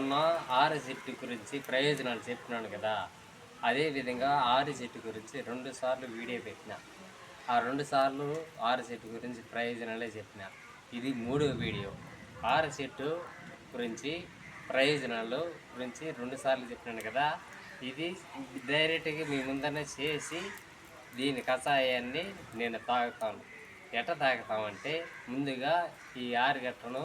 మొన్న ఆరు చెట్టు గురించి ప్రయోజనాలు చెప్పినాను కదా. అదేవిధంగా ఆరు చెట్టు గురించి రెండు సార్లు వీడియో పెట్టిన. ఆ రెండు సార్లు ఆరు చెట్టు గురించి ప్రయోజనాలే చెప్పిన. ఇది మూడో వీడియో. ఆరు చెట్టు గురించి ప్రయోజనాలు గురించి రెండు సార్లు చెప్పినాను కదా. ఇది డైరెక్ట్గా మీ ముందరనే చేసి దీని కషాయాన్ని నేను తాగుతాను. ఎట్ట తాగుతామంటే ముందుగా ఈ ఆరుగట్టను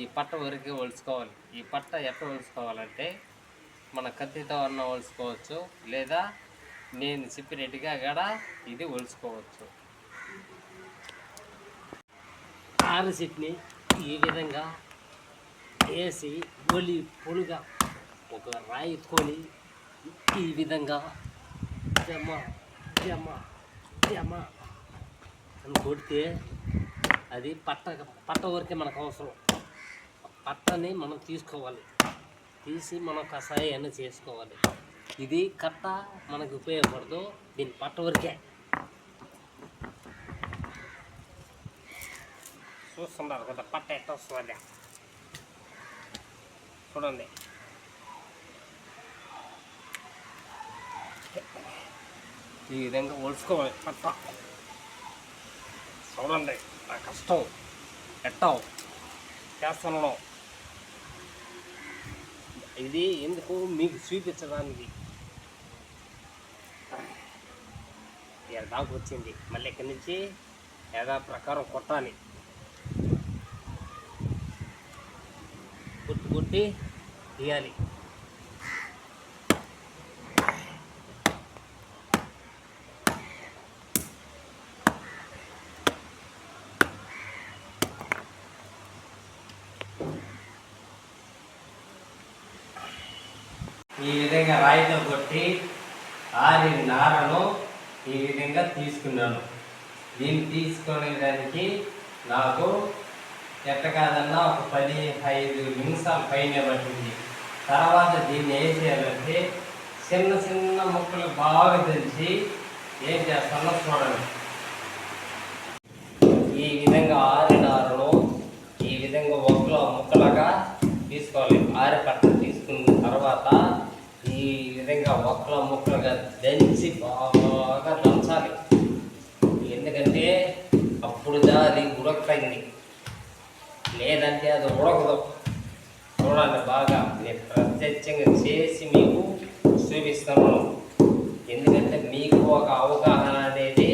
ఈ పట్ట వరకే ఒలుచుకోవాలి. ఈ పట్ట ఎట్ట ఒలుచుకోవాలంటే మన కత్తితో అన్న ఒలుచుకోవచ్చు లేదా నేను చెప్పినట్టుగా కూడా ఇది ఒలుచుకోవచ్చు. ఆరు సిట్ని ఈ విధంగా వేసి ఒలి పొలుగా ఒక రాయి కొని ఈ విధంగా జమ జమ జమ అని కొడితే అది పట్ట పట్ట వరకే మనకు అవసరం. ఆ పట్టని మనం తీసుకోవాలి. తీసి మనం కషాయాన్ని చేసుకోవాలి. ఇది కట్ట మనకు ఉపయోగపడదు. దీని పట్ట వరకే. చూస్తున్నారు కదా పట్ట ఎట్ట వస్తుంది చూడండి. ఈ విధంగా ఒలుచుకోవాలి పట్ట. చూడండి నా కష్టం. ఎట్టవు చేస్తున్నాను. ఇది ఎందుకు మీకు చూపించడానికి? దాకా వచ్చింది. మళ్ళీ ఇక్కడి నుంచి యథా ప్రకారం కొట్టాలి. కొట్టి కొట్టి తీయాలి. విధంగా రాయితో కొట్టి ఆరిన నారను ఈ విధంగా తీసుకున్నాను. దీన్ని తీసుకునే నాకు ఎట్ట కాదన్నా ఒక పది ఐదు నిమిషాల పైన పట్టింది. తర్వాత దీన్ని ఏం చేయాలంటే చిన్న చిన్న ముక్కలు బాగా తెలిసి ఏం చేస్తానో చూడండి. ఈ విధంగా ఆరినారను ఈ విధంగా ఒక్కలో ముక్కలుగా తీసుకోవాలి. ఆరి పట్ట తీసుకున్న తర్వాత ఈ విధంగా మొక్కల మొక్కలుగా దంచి బాగా దంచాలి. ఎందుకంటే అప్పుడు అది ఉడకైంది లేదంటే అది ఉడకదు. చూడండి బాగా నేను ప్రత్యక్షంగా చేసి మీకు చూపిస్తాను. ఎందుకంటే మీకు ఒక అవగాహన అనేది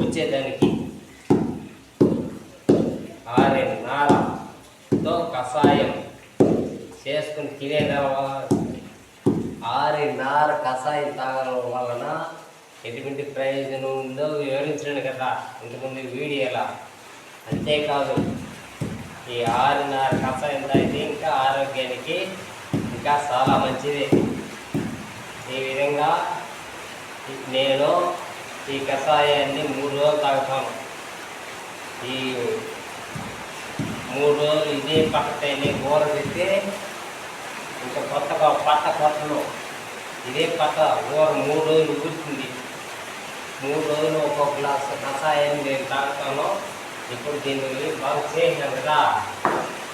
వచ్చేదానికి. ఆరే నారతో కషాయం చేసుకుని తినే తర్వాత ఆరి కషాయం తాగడం వలన ఎటువంటి ప్రయోజనం ఉందో వివరించాను కదా. ఇంతకుముందు వీడియోలా అంతేకాదు ఈ ఆరు కషాయం తాగితే ఇంకా ఆరోగ్యానికి ఇంకా చాలా మంచిది. ఈ విధంగా నేను ఈ కషాయాన్ని మూడు రోజులు తాగుతాను. ఈ మూడు రోజులు ఇదే పట్టని కూర పెడితే ఇంకా కొత్తగా పట్ట కొట్టలు ఇదే పట్ట ఓ మూడు రోజులు ఊరుతుంది? మూడు రోజులు ఒక గ్లాస్ కషాయం నేను తాగుతాను? ఇప్పుడు దీన్ని బాగా చేసాను కదా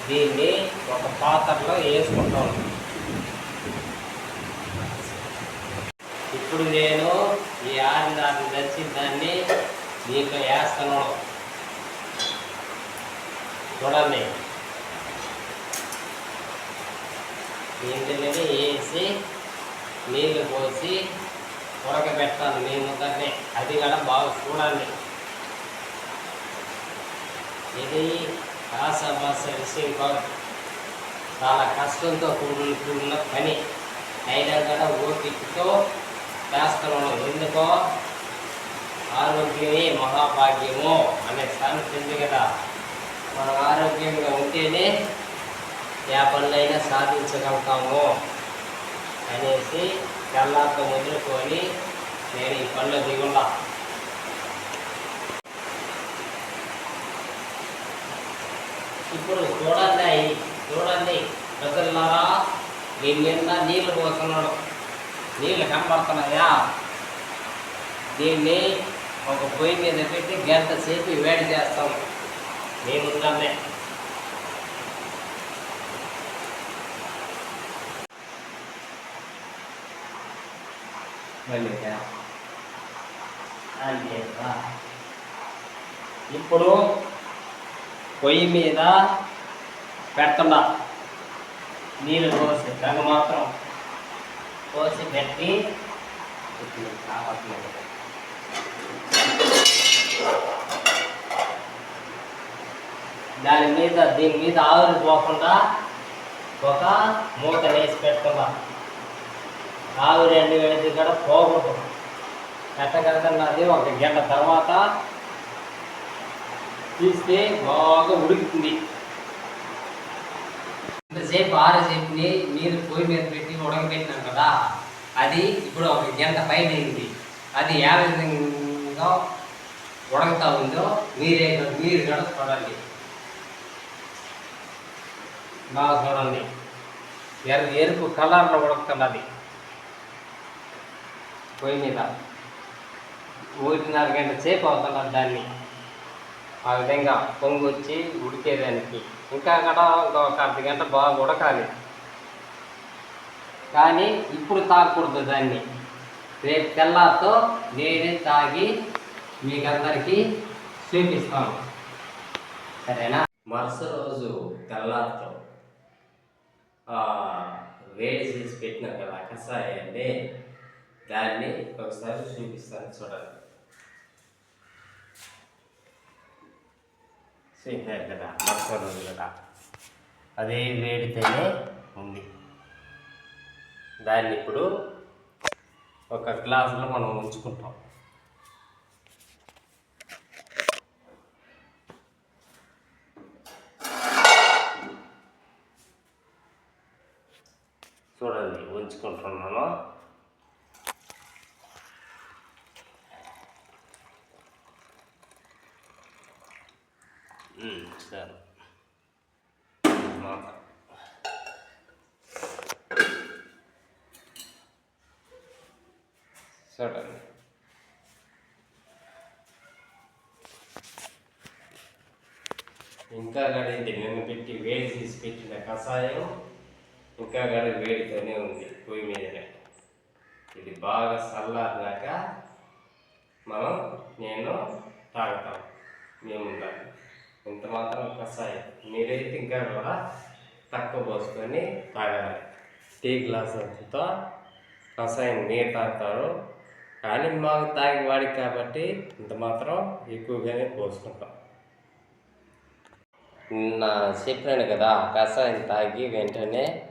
దీన్ని ఒక పాత్రలో వేసుకుంటాను. ఇప్పుడు నేను ఈ ఆరిదాన్ని తెచ్చి దాన్ని దీంట్లో వేస్తాను. చూడండి. దీంట్లోనే వేసి నీళ్ళు పోసి ఉడకబెట్టాలి. మీ ముందరనే. అది కూడా బాగా చూడండి. ఇది ఆశాభాష విషయం కాదు చాలా కష్టంతో కూడుకున్న పని. అయినా కూడా ఓపికతో చేస్తున్నాను ఎందుకో ఆరోగ్యమే మహాభాగ్యము అనే సామెత ఉంది కదా. మనం ఆరోగ్యంగా ఉంటేనే ఏ పనులైనా సాధించగలుగుతాము. అనేసి తెల్లార్థం వదులుకొని నేను ఈ పళ్ళ దిగుండా. ఇప్పుడు చూడండి అయి చూడండి ప్రజల్లారా దీని నిండా నీళ్ళు పోస్తున్నాడు. నీళ్ళు కనబడుతున్నాయా? దీన్ని ఒక పొయ్యి మీద పెట్టి గంట సేపు వేడి చేస్తాం. మేము మళ్ళీ అంతేగా ఇప్పుడు పొయ్యి మీద పెడుతున్నా. నీళ్ళు పోసి గంగ మాత్రం పోసి పెట్టి ఇప్పుడు కావట్లేదు దాని మీద దీని మీద ఆవిరి పోకుండా ఒక మూత వేసి పెడుతున్నా. ఆవిరి అన్ని వేసి కూడా పోకూడదు పెట్టగలుగుతున్నది ఒక గంట తర్వాత తీస్తే బాగా ఉడుకుతుంది. ఇంతసేపు ఆరసేపుని నీరు పొయ్యి మీద పెట్టి ఉడకబెట్టినాం కదా అది ఇప్పుడు ఒక గంట పైన అయింది. అది ఏ విధంగా ఉడకతా ఉందో మీరే మీరు కూడా చూడండి. బాగా చూడండి. ఎరుపు కలర్లో ఉడుకుతున్నది. పొయ్యి మీద. ఒకటిన్నర గంట సేపు అవుతున్నది దాన్ని. ఆ విధంగా పొంగు వచ్చి ఉడికేదానికి ఇంకా కూడా ఒక అర్ధ గంట బాగా ఉడకాలి. కానీ ఇప్పుడు తాగకూడదు దాన్ని. రేపు తెల్లారితో నేనే తాగి మీకందరికీ చూపిస్తాను. సరేనా? మరుసటి రోజు తెల్లారితో వేడి చేసి పెట్టిన కదా కషాయాన్ని దాన్ని ఒకసారి చూపిస్తాను చూడండి. చూపారు కదా మరుసటి రోజు కదా. అదే వేడితేనే ఉంది. దాన్ని ఇప్పుడు ఒక గ్లాసులో మనం ఉంచుకుంటాం చూడండి ఉంచుకుంటున్నాను ఉమ్, సరే. మాట. చూడండి ఇంకా గడింది నేను పెట్టి వేడి తీసి పెట్టిన కషాయం ఇంకా గడి వేడితోనే ఉంది పొయ్యి మీదనే. ఇది బాగా చల్లారినాక మనం నేను తాగుతాం. మేము ఉండాలి ఇంత మాత్రం కషాయం మీరైతే ఇంకా కూడా తక్కువ పోసుకొని తాగాలి. టీ గ్లాస్ కషాయం నీరు తాగుతారు. కానీ మాకు తాగి వాడికి కాబట్టి ఇంత మాత్రం ఎక్కువగానే పోసుకుంటాం. నిన్న చెప్పాను కదా కషాయం తాగి వెంటనే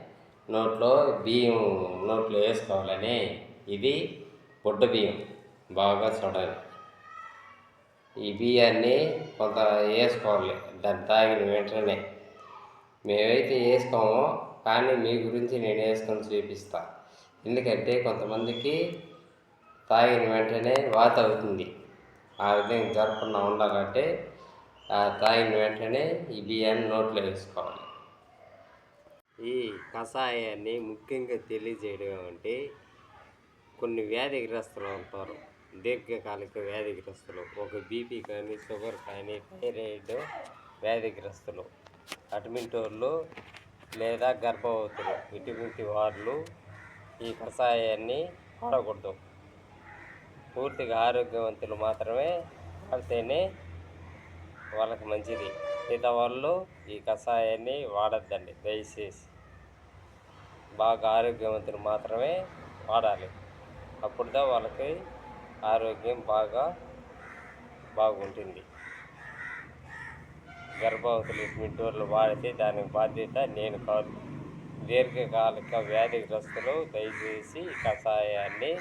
నోట్లో బియ్యం నోట్లో వేసుకోవాలని. ఇది పొట్టు బియ్యం. బాగా చూడాలి. ఈ బియ్యాన్ని కొంత వేసుకోవాలి. దాన్ని తాగిన వెంటనే. మేమైతే వేసుకోము కానీ మీ గురించి నేను వేసుకొని చూపిస్తా. ఎందుకంటే కొంతమందికి తాగిన వెంటనే వాత అవుతుంది. ఆ విధంగా జరగకుండా ఉండాలంటే ఆ తాగిన వెంటనే ఈ బియ్యాన్ని నోట్లో వేసుకోవాలి. ఈ కషాయాన్ని ముఖ్యంగా తెలియజేయడం అంటే కొన్ని వ్యాధిగ్రస్తులు ఉంటారు. దీర్ఘకాలిక వ్యాధిగ్రస్తులు ఒక బీపీ కానీ షుగర్ కానీ థైరాయిడ్ వ్యాధిగ్రస్తులు అడ్మింటోళ్ళు లేదా గర్భవతులు ఇటువంటి వాళ్ళు ఈ కషాయాన్ని వాడకూడదు. పూర్తిగా ఆరోగ్యవంతులు మాత్రమే వాడితేనే వాళ్ళకి మంచిది. మిగతా వాళ్ళు ఈ కషాయాన్ని వాడద్దండి. దయచేసి బాగా ఆరోగ్యవంతులు మాత్రమే వాడాలి. అప్పుడుదా వాళ్ళకి ఆరోగ్యం బాగా బాగుంటుంది. గర్భవతులు ఇటువంటి వాడితే దానికి బాధ్యత నేను కాదు. దీర్ఘకాలిక వ్యాధిగ్రస్తులు దయచేసి కషాయాన్ని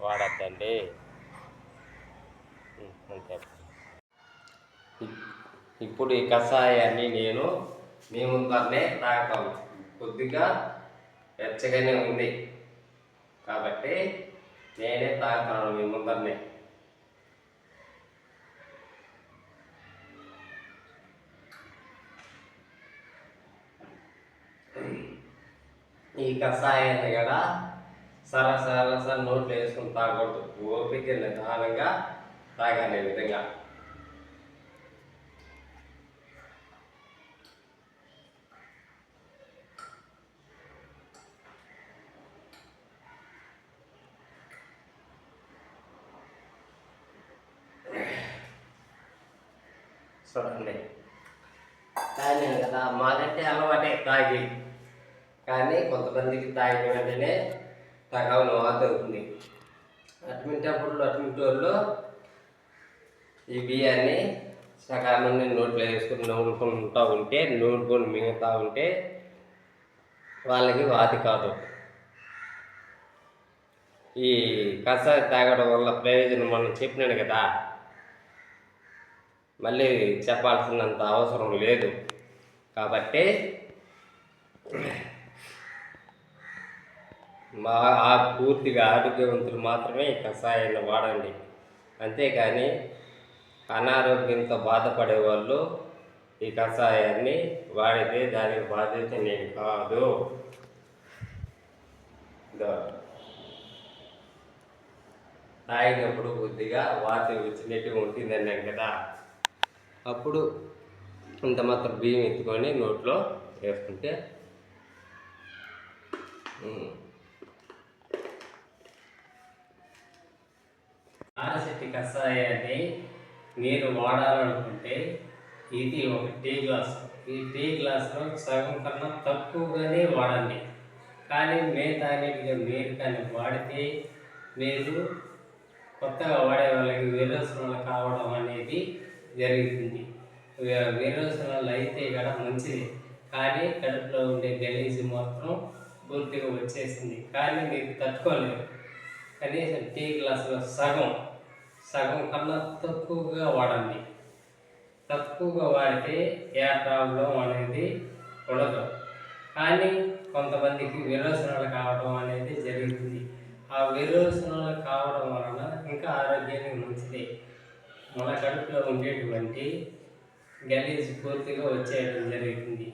వాడద్దండి. అంతే. ఇప్పుడు ఈ కషాయాన్ని నేను మీ ముందరనే తాగుతాను. కొద్దిగా వెచ్చగానే ఉంది. కాబట్టి నేనే తాగుతాను మీ ముందరనే. ఈ కషాయాన్ని కదా సర సర సర నోట్లో వేసుకుని తాగకూడదు ఓపిక నిదానంగా తాగాలి విధంగా చూడండి. కానీ కదా మాకంటే అలవాటే తాగి. కానీ కొంతమందికి తాగిన వెంటనే తగవని వాత అవుతుంది. అటువంటిప్పుడు అటువంటి వాళ్ళు ఈ బియ్యాన్ని సకాలంలో నోట్లో వేసుకుని నవ్వుకుంటూ ఉంటే నూరుకొని మిగతా ఉంటే వాళ్ళకి వాతి కాదు. ఈ కషాయం తాగడం వల్ల ప్రయోజనం మనం చెప్పినాను కదా. మళ్ళీ చెప్పాల్సినంత అవసరం లేదు. కాబట్టి మా ఆ పూర్తిగా ఆరోగ్యవంతులు మాత్రమే ఈ కషాయాన్ని వాడండి. అంతేకాని అనారోగ్యంతో బాధపడే వాళ్ళు ఈ కషాయాన్ని వాడితే దానికి బాధ్యత నేను కాదు. తాగినప్పుడు కొద్దిగా వాటి వచ్చినట్టు ఉంటుందన్నాం కదా. అప్పుడు ఇంత మాత్రం బియ్యం ఎత్తుకొని నోట్లో వేసుకుంటే ఉమ్. కషాయాన్ని మీరు వాడాలనుకుంటే ఇది ఒక టీ గ్లాస్ ఈ టీ గ్లాస్లో సగం కన్నా తక్కువగానే వాడండి కానీ మిగతా అన్నిటిగా మీరు కానీ వాడితే మీరు కొత్తగా వాడే వాళ్ళకి విరోచనాలు కావడం అనేది జరుగుతుంది విరోచనాలు అయితే కూడా మంచిది. కానీ కడుపులో ఉండే గలీజు మాత్రం పూర్తిగా వచ్చేసింది. కానీ మీరు తట్టుకోలేరు. కనీసం టీ గ్లాసులో సగం సగం కన్నా తక్కువగా వాడండి. తక్కువగా వాడితే ఏ ప్రాబ్లం అనేది ఉండదు. కానీ కొంతమందికి విరోచనాలు కావడం అనేది జరుగుతుంది. ఆ విరోచనాలు కావడం వలన ఇంకా ఆరోగ్యానికి మంచిది. మన కడుపులో ఉండేటువంటి గలీజ్ పూర్తిగా వచ్చేయడం జరుగుతుంది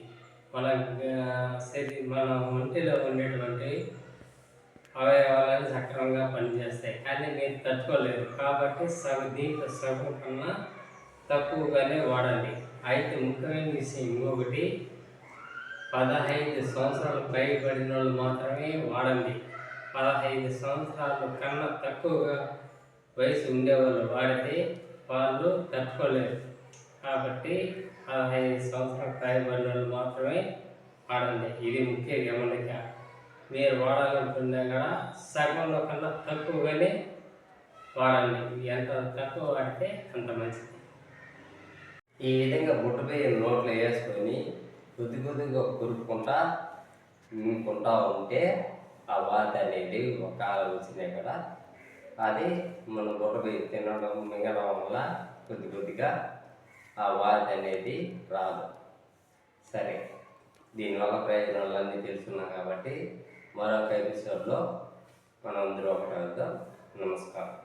మన ఆ, శరీ మన ఒంటిలో ఉండేటువంటి అవయవాలను సక్రమంగా పనిచేస్తాయి. కానీ మీరు తట్టుకోలేరు. కాబట్టి సగ దీంట్లో సగం కన్నా తక్కువగానే వాడండి. అయితే ముఖ్యమైన విషయం ఇంకొకటి పదహైదు సంవత్సరాలు పైబడిన వాళ్ళు మాత్రమే వాడండి. పదహైదు సంవత్సరాల కన్నా తక్కువగా వయసు ఉండేవాళ్ళు వాడితే వాళ్ళు తట్టుకోలేరు. కాబట్టి పదహైదు సంవత్సరాల పైబడిన మాత్రమే వాడండి ఇది ముఖ్య గమనిక. మీరు వాడాలనుకున్నా కూడా సగంలో కన్నా తక్కువగానే వాడండి ఎంత తక్కువ వాడితే అంత మంచిది. ఈ విధంగా బుట్ట బియ్యం నోట్లో వేసుకొని కొద్ది కొద్దిగా కురుక్కుంటా మింగుకుంటా ఉంటే ఆ వాత అనేది ఒక కాలం వచ్చినాయి అది మన బుట్ట తినడం మింగడం వల్ల కొద్ది కొద్దిగా ఆ వాత అనేది రాదు. సరే దీనివల్ల ప్రయోజనాలు అన్నీ తెలుసుకున్నాం కాబట్టి మరొక ఎపిసోడ్లో మనం అందరూ ఒకటి అవుతాం నమస్కారం.